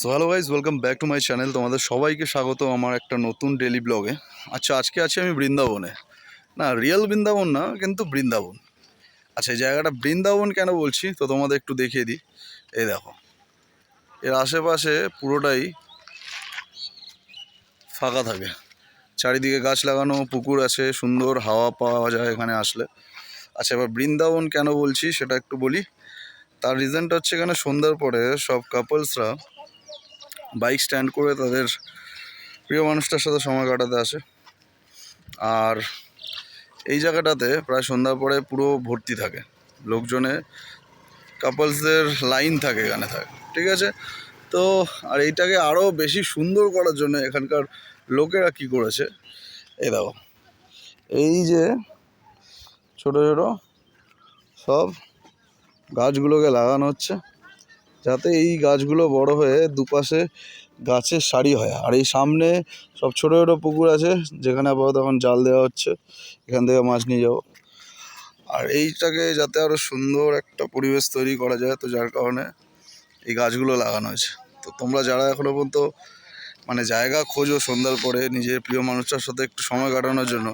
So hello guys welcome back to my channel তোমাদের সবাইকে স্বাগত আমার একটা নতুন ডেলি ব্লগে আচ্ছা আজকে আছি আমি বৃন্দাবনে। না রিয়েল বৃন্দাবন না, কিন্তু বৃন্দাবন। আচ্ছা এই জায়গাটা বৃন্দাবন কেন বলছি? তো তোমাদের একটু দেখিয়ে দিই। এই দেখো, এর আশেপাশে পুরোটাই ফাঁকা থাকে। চারিদিকে গাছ লাগানো, পুকুর আছে, সুন্দর হাওয়া পাওয়া যায় এখানে আসলে। আচ্ছা এবার বৃন্দাবন কেন বলছি সেটা একটু বলি। তার রিজনটা হচ্ছে এখানে সন্ধ্যার পরে সব কাপলসরা বাইক স্ট্যান্ড করে তাদের প্রিয় মানুষটার সাথে সময় কাটাতে আসে। আর এই জায়গাটাতে প্রায় সন্ধ্যার পরে পুরো ভর্তি থাকে। লোকজনে, কাপলসদের লাইন থাকে, এখানে থাকে। ঠিক আছে? তো আর এইটাকে আরও বেশি সুন্দর করার জন্য এখানকার লোকেরা কি করেছে, এই দেখো। এই যে ছোট ছোট সব গাছগুলোকে লাগানো হচ্ছে। যাতে এই গাছগুলো বড় হয়ে দুপাশে গাছের সারি হয়। আর এই সামনে সব ছোটো ছোটো পুকুর আছে, যেখানে আপাতত এখন জাল দেওয়া হচ্ছে। এখান থেকে মাছ নিয়ে যাব। আর এইটাকে যাতে আরও সুন্দর একটা পরিবেশ তৈরি করা যায়, তো যার কারণে এই গাছগুলো লাগানো হয়েছে। তো তোমরা যারা এখনও পর্যন্ত মানে জায়গা খোঁজো সন্ধ্যার পরে, নিজের প্রিয় মানুষটার সাথে একটু সময় কাটানোর জন্য,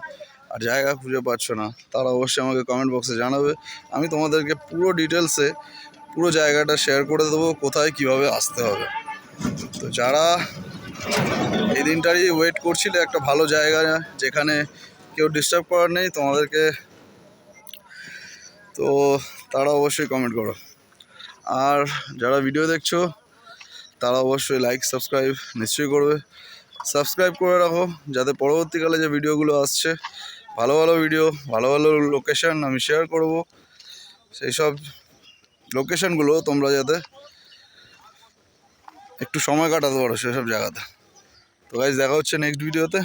আর জায়গা খুঁজে পাচ্ছ না, তারা অবশ্যই আমাকে কমেন্ট বক্সে জানাবে। আমি তোমাদেরকে পুরো ডিটেলসে পুরো জায়গাটা শেয়ার করে দেবো, কোথায় কীভাবে আসতে হবে। তো যারা এই দিনটারই ওয়েট করছিলে, একটা ভালো জায়গা যেখানে কেউ ডিস্টার্ব করার নেই, তোমাদেরকে তো তারা অবশ্যই কমেন্ট করো। আর যারা ভিডিও দেখছ, তারা অবশ্যই লাইক সাবস্ক্রাইব নিশ্চয়ই করবে। সাবস্ক্রাইব করে রাখো, যাতে পরবর্তীকালে যে ভিডিওগুলো আসছে, ভালো ভালো ভিডিও ভালো ভালো লোকেশন আমি শেয়ার করব। সেই সব লোকেশনগুলো তোমরা যাতে একটু সময় কাটাতে পারো সেসব জায়গাতে। তো গাইজ দেখা হচ্ছে নেক্সট ভিডিওতে